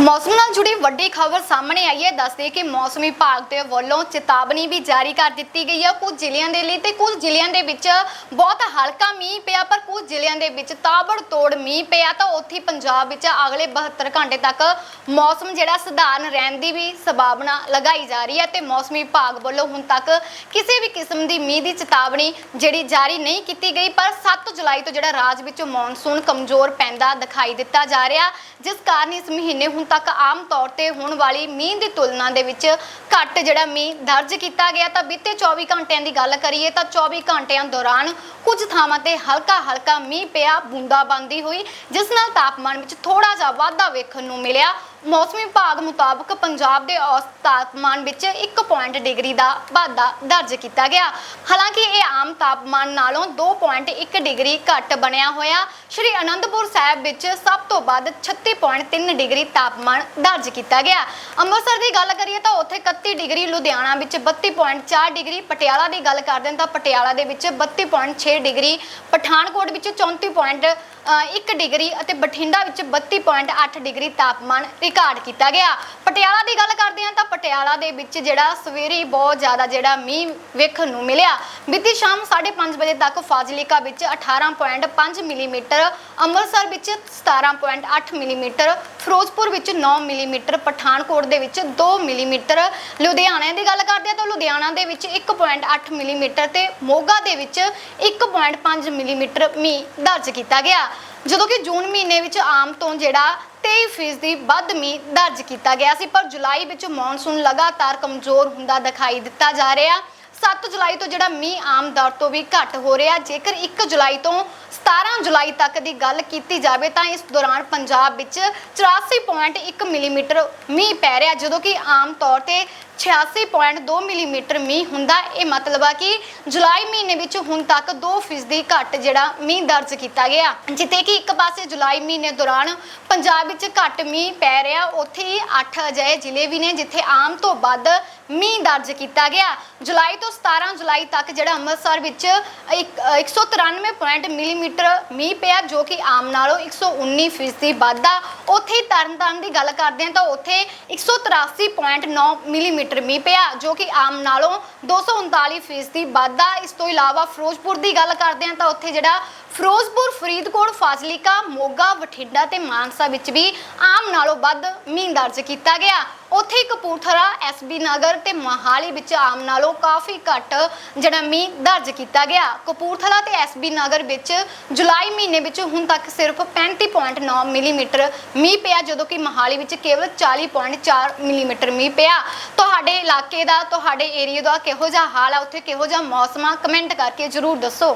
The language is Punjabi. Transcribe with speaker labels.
Speaker 1: ਮੌਸਮ ਨਾਲ ਜੁੜੀ ਵੱਡੀ ਖਬਰ ਸਾਹਮਣੇ ਆਈ ਹੈ। ਦੱਸਦੇ ਕਿ ਮੌਸਮ ਵਿਭਾਗ ਦੇ ਵੱਲੋਂ ਚੇਤਾਵਨੀ ਵੀ ਜਾਰੀ ਕਰ ਦਿੱਤੀ ਗਈ ਹੈ। ਕੁਝ ਜ਼ਿਲ੍ਹਿਆਂ ਦੇ ਲਈ ਤੇ ਕੁਝ ਜ਼ਿਲ੍ਹਿਆਂ ਦੇ ਵਿੱਚ ਬਹੁਤ ਹਲਕਾ ਮੀਂਹ ਪਿਆ, ਪਰ ਕੁਝ ਜ਼ਿਲ੍ਹਿਆਂ ਦੇ ਵਿੱਚ ਤਾਬੜ ਤੋੜ ਮੀਂਹ ਪਿਆ। ਤਾਂ ਉੱਥੇ ਪੰਜਾਬ ਵਿੱਚ ਅਗਲੇ 72 ਘੰਟੇ ਤੱਕ ਮੌਸਮ ਜਿਹੜਾ ਸਧਾਰਨ ਰਹਿਣ ਦੀ ਵੀ ਸੰਭਾਵਨਾ ਲਗਾਈ ਜਾ ਰਹੀ ਹੈ ਤੇ ਮੌਸਮ ਵਿਭਾਗ ਵੱਲੋਂ ਹੁਣ ਤੱਕ ਕਿਸੇ ਵੀ ਕਿਸਮ ਦੀ ਮੀਂਹ ਦੀ ਚੇਤਾਵਨੀ ਜਿਹੜੀ ਜਾਰੀ ਨਹੀਂ ਕੀਤੀ ਗਈ, ਪਰ 7 ਜੁਲਾਈ ਤੋਂ ਜਿਹੜਾ ਰਾਜ ਵਿੱਚ ਮੌਨਸੂਨ ਕਮਜ਼ੋਰ ਪੈਂਦਾ ਦਿਖਾਈ ਦਿੱਤਾ ਜਾ ਰਿਹਾ। ਜਿਸ ਕਾਰਨ ਇਸ ਮਹੀਨੇ ਹੁਣ ਤੱਕ ਆਮ ਤੌਰ ਤੇ ਹੋਣ ਵਾਲੀ ਮੀਂਹ ਦੀ ਤੁਲਨਾ ਦੇ ਵਿੱਚ ਘੱਟ ਜਿਹੜਾ ਮੀਂਹ ਦਰਜ ਕੀਤਾ ਗਿਆ, ਤਾਂ ਬੀਤੇ 24 ਘੰਟਿਆਂ ਦੀ ਗੱਲ ਕਰੀਏ ਤਾਂ 24 ਘੰਟਿਆਂ ਦੌਰਾਨ ਕੁਝ ਥਾਵਾਂ ਤੇ ਹਲਕਾ ਹਲਕਾ ਮੀਂਹ ਪਿਆ, ਬੂੰਦਾਬਾਂਦੀ ਹੋਈ, ਜਿਸ ਨਾਲ ਤਾਪਮਾਨ ਵਿੱਚ ਥੋੜਾ ਜਿਹਾ ਵਾਧਾ ਵੇਖਣ ਨੂੰ ਮਿਲਿਆ। ਮੌਸਮੀ ਵਿਭਾਗ ਮੁਤਾਬਕ ਪੰਜਾਬ ਦੇ ਔਸਤ ਤਾਪਮਾਨ ਵਿੱਚ 1 ਡਿਗਰੀ ਦਾ ਵਾਧਾ ਦਰਜ ਕੀਤਾ ਗਿਆ। ਹਾਲਾਂਕਿ ਇਹ ਆਮ ਤਾਪਮਾਨ ਨਾਲੋਂ 2.1 ਡਿਗਰੀ ਘੱਟ ਬਣਿਆ ਹੋਇਆ। ਸ਼੍ਰੀ ਅਨੰਦਪੁਰ ਸਾਹਿਬ ਵਿੱਚ ਸਭ ਤੋਂ ਵੱਧ 36.3 ਡਿਗਰੀ ਤਾਪਮਾਨ ਦਰਜ ਕੀਤਾ ਗਿਆ। ਅੰਮ੍ਰਿਤਸਰ ਦੀ ਗੱਲ ਕਰੀਏ ਤਾਂ ਉੱਥੇ 31 ਡਿਗਰੀ, ਲੁਧਿਆਣਾ ਵਿੱਚ 32.4 ਡਿਗਰੀ, ਪਟਿਆਲਾ ਦੀ ਗੱਲ ਕਰਦੇ ਹਾਂ ਤਾਂ ਪਟਿਆਲਾ ਦੇ ਵਿੱਚ 32.6 ਡਿਗਰੀ, ਪਠਾਨਕੋਟ ਵਿੱਚ 34.1 ਡਿਗਰੀ ਅਤੇ ਬਠਿੰਡਾ ਵਿੱਚ 32.8 ਡਿਗਰੀ ਤਾਪਮਾਨ ਰਿਕਾਰਡ ਕੀਤਾ ਗਿਆ। ਪਟਿਆਲਾ ਦੀ ਗੱਲ ਕਰਦੇ ਹਾਂ ਤਾਂ ਪਟਿਆਲਾ ਦੇ ਵਿੱਚ ਜਿਹੜਾ ਸਵੇਰੇ ਬਹੁਤ ਜ਼ਿਆਦਾ ਜਿਹੜਾ ਮੀਂਹ ਵੇਖਣ ਨੂੰ ਮਿਲਿਆ। ਬੀਤੀ ਸ਼ਾਮ 5:30 ਵਜੇ ਤੱਕ ਫਾਜ਼ਿਲਿਕਾ ਵਿੱਚ 18.5 ਮਿਲੀਮੀਟਰ, ਅੰਮ੍ਰਿਤਸਰ ਵਿੱਚ 17.8 ਮਿਲੀਮੀਟਰ ਫਿਰੋਜ਼ਪੁਰ ਵਿੱਚ 9 ਮਿਲੀਮੀਟਰ, ਪਠਾਨਕੋਟ ਦੇ ਵਿੱਚ 2 ਮਿਲੀਮੀਟਰ, ਲੁਧਿਆਣਾ ਦੀ ਗੱਲ ਕਰਦੇ ਹਾਂ ਤਾਂ ਲੁਧਿਆਣਾ ਦੇ ਵਿੱਚ 1.8 ਮਿਲੀਮੀਟਰ ਤੇ ਮੋਗਾ ਦੇ ਵਿੱਚ 1.5 ਮਿਲੀਮੀਟਰ ਮੀਂਹ ਦਰਜ ਕੀਤਾ ਗਿਆ। ਜਦੋਂ ਕਿ ਜੂਨ ਮਹੀਨੇ ਵਿੱਚ ਆਮ ਤੋਂ ਜਿਹੜਾ 23% ਦੀ ਵੱਧ ਮੀਂਹ ਦਰਜ ਕੀਤਾ ਗਿਆ ਸੀ, ਪਰ ਜੁਲਾਈ ਵਿੱਚ ਮੌਨਸੂਨ ਲਗਾਤਾਰ ਕਮਜ਼ੋਰ ਹੁੰਦਾ ਦਿਖਾਈ ਦਿੱਤਾ ਜਾ ਰਿਹਾ। 7 ਜੁਲਾਈ ਤੋਂ ਜਿਹੜਾ ਮੀਂਹ ਆਮ ਦਰ ਤੋਂ ਵੀ ਘੱਟ ਹੋ ਰਿਹਾ। ਜੇਕਰ 1 ਜੁਲਾਈ ਤੋਂ 17 ਜੁਲਾਈ ਤੱਕ ਦੀ ਗੱਲ ਕੀਤੀ ਜਾਵੇ ਤਾਂ ਇਸ ਦੌਰਾਨ ਪੰਜਾਬ ਵਿੱਚ 84.1 ਮਿਲੀਮੀਟਰ ਮੀਂਹ ਪੈ ਰਿਹਾ, ਜਦੋਂ ਕਿ ਆਮ ਤੌਰ ਤੇ 86.2 ਮਿਲੀਮੀਟਰ ਮੀਂਹ ਹੁੰਦਾ ਇਹ ਮਤਲਬ ਆ ਕਿ ਜੁਲਾਈ ਮਹੀਨੇ ਵਿੱਚ ਹੁਣ ਤੱਕ 2% ਘੱਟ ਜਿਹੜਾ ਮੀਂਹ ਦਰਜ ਕੀਤਾ ਗਿਆ। ਜਿੱਥੇ ਕਿ ਇੱਕ ਪਾਸੇ ਜੁਲਾਈ ਮਹੀਨੇ ਦੌਰਾਨ ਪੰਜਾਬ ਵਿੱਚ ਘੱਟ ਮੀਂਹ ਪੈ ਰਿਹਾ ਉੱਥੇ ਹੀ 8 ਅਜਿਹੇ ਜ਼ਿਲ੍ਹੇ ਵੀ ਨੇ ਜਿੱਥੇ ਆਮ ਤੋਂ ਵੱਧ ਮੀਂਹ ਦਰਜ ਕੀਤਾ ਗਿਆ। ਜੁਲਾਈ ਤੋਂ 17 ਜੁਲਾਈ ਤੱਕ ਜਿਹੜਾ ਅੰਮ੍ਰਿਤਸਰ ਵਿੱਚ ਇੱਕ- ਅ, 193 ਪੁਆਇੰਟ ਮਿਲੀਮੀਟਰ ਮੀਂਹ ਪਿਆ ਜੋ ਕਿ ਆਮ ਨਾਲੋਂ 119 ਫੀਸਦੀ ਵੱਧ ਆ। ਉੱਥੇ ਹੀ ਤਰਨਤਾਰਨ ਦੀ ਗੱਲ ਕਰਦੇ ਹਾਂ ਤਾਂ ਉੱਥੇ 183.9 ਮਿਲੀਮੀਟਰ ਮੀਂਹ ਪਿਆ, ਜੋ ਕਿ ਆਮ ਨਾਲੋਂ 239 ਫੀਸਦੀ ਵੱਧ ਆ। ਇਸ ਤੋਂ ਇਲਾਵਾ ਫਿਰੋਜ਼ਪੁਰ ਦੀ ਗੱਲ ਕਰਦੇ ਹਾਂ ਤਾਂ ਉੱਥੇ ਜਿਹੜਾ ਫਿਰੋਜ਼ਪੁਰ, ਫਰੀਦਕੋਟ, ਫਾਜ਼ਿਲਿਕਾ, ਮੋਗਾ, ਬਠਿੰਡਾ ਤੇ ਮਾਨਸਾ ਵਿੱਚ ਵੀ ਆਮ ਨਾਲੋਂ ਵੱਧ ਮੀਂਹ ਦਰਜ ਕੀਤਾ ਗਿਆ। ਉੱਥੇ ਹੀ ਕਪੂਰਥਲਾ ਐਸਬੀ ਨਗਰ ਤੇ ਮਹਾਲੀ ਵਿੱਚ ਆਮ ਨਾਲੋਂ ਕਾਫੀ ਘੱਟ ਜਿਹੜਾ ਮੀਂਹ ਦਰਜ ਕੀਤਾ ਗਿਆ। ਕਪੂਰਥਲਾ ਤੇ ਐਸਬੀ ਨਗਰ ਵਿੱਚ ਜੁਲਾਈ ਮਹੀਨੇ ਵਿੱਚ ਹੁਣ ਤੱਕ ਸਿਰਫ 35.9 ਮਿਲੀਮੀਟਰ ਮੀਂਹ ਪਿਆ, ਜਦੋਂ ਕਿ ਮਹਾਲੀ ਵਿੱਚ ਕੇਵਲ 40.4 ਮਿਲੀਮੀਟਰ ਮੀਂਹ ਪਿਆ। ਤੁਹਾਡੇ ਇਲਾਕੇ ਦਾ, ਤੁਹਾਡੇ ਏਰੀਆ ਦਾ ਕਿਹੋ ਜਿਹਾ ਹਾਲ ਆ? ਉੱਥੇ ਕਿਹੋ ਜਿਹਾ ਮੌਸਮ ਆ? ਕਮੈਂਟ ਕਰਕੇ ਜਰੂਰ ਦੱਸੋ।